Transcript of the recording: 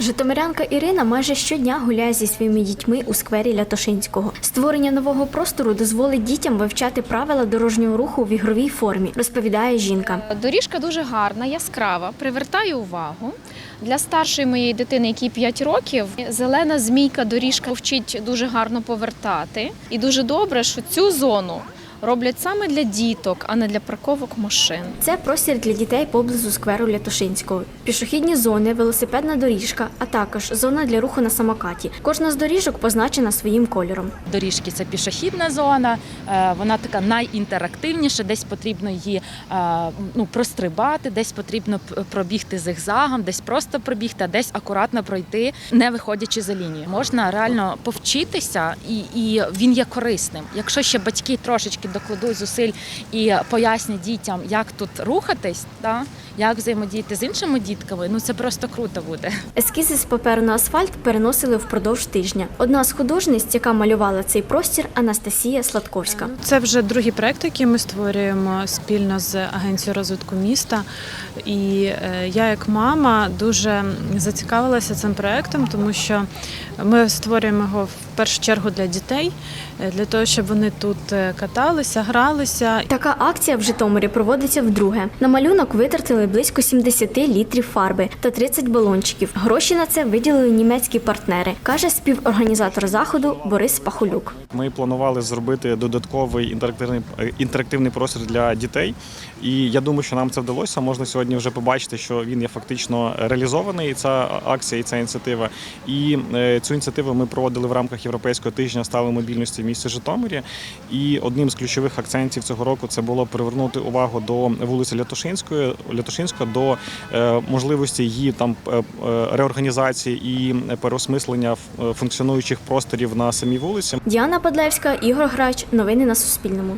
Житомирянка Ірина майже щодня гуляє зі своїми дітьми у сквері Лятошинського. Створення нового простору дозволить дітям вивчати правила дорожнього руху в ігровій формі, розповідає жінка. Доріжка дуже гарна, яскрава, привертає увагу. Для старшої моєї дитини, якій 5 років, зелена змійка доріжка вчить дуже гарно повертати. І дуже добре, що цю зону роблять саме для діток, а не для парковок машин. Це простір для дітей поблизу скверу Лятошинського. Пішохідні зони, велосипедна доріжка, а також зона для руху на самокаті. Кожна з доріжок позначена своїм кольором. доріжки це пішохідна зона, е, вона така найінтерактивніша, десь потрібно її е, ну, прострибати, десь потрібно пробігти зигзагом, десь просто пробігти, а десь акуратно пройти, не виходячи за лінію. Можна реально повчитися, і, і він є корисним. Якщо ще батьки трошечки докладуть зусиль і пояснять дітям, як тут рухатись, та, як взаємодіяти з іншими дітками, ну це просто круто буде. Ескізи з паперу на асфальт переносили впродовж тижня. Одна з художниць, яка малювала цей простір, Анастасія Сладковська. Це вже другий проект, який ми створюємо спільно з агенцією розвитку міста. І е, я, як мама, дуже зацікавилася цим проектом, тому що ми створюємо його в першу чергу для дітей, е, для того, щоб вони тут е, каталися, гралися Така акція в Житомирі проводиться вдруге. На малюнок витратили близько 70 літрів фарби та 30 балончиків. Гроші на це виділили німецькі партнери, каже співорганізатор заходу Борис Пахолюк. Ми планували зробити додатковий інтерактивний е, інтерактивний простір для дітей, і я думаю, що нам це вдалося. Можна сьогодні вже побачити, що він є фактично реалізований. Ця акція і ця ініціатива. І е, цю ініціативу ми проводили в рамках Європейського тижня сталої мобільності в місті Житомирі. І одним з ключових акцентів цього року це було привернути увагу до вулиці Лятошинської, Лятошинська, до е, можливості її там е, е, реорганізації і переосмислення функціонуючих просторів на самій вулиці. Діана Падлевська, Ігор Грач. Новини на Суспільному.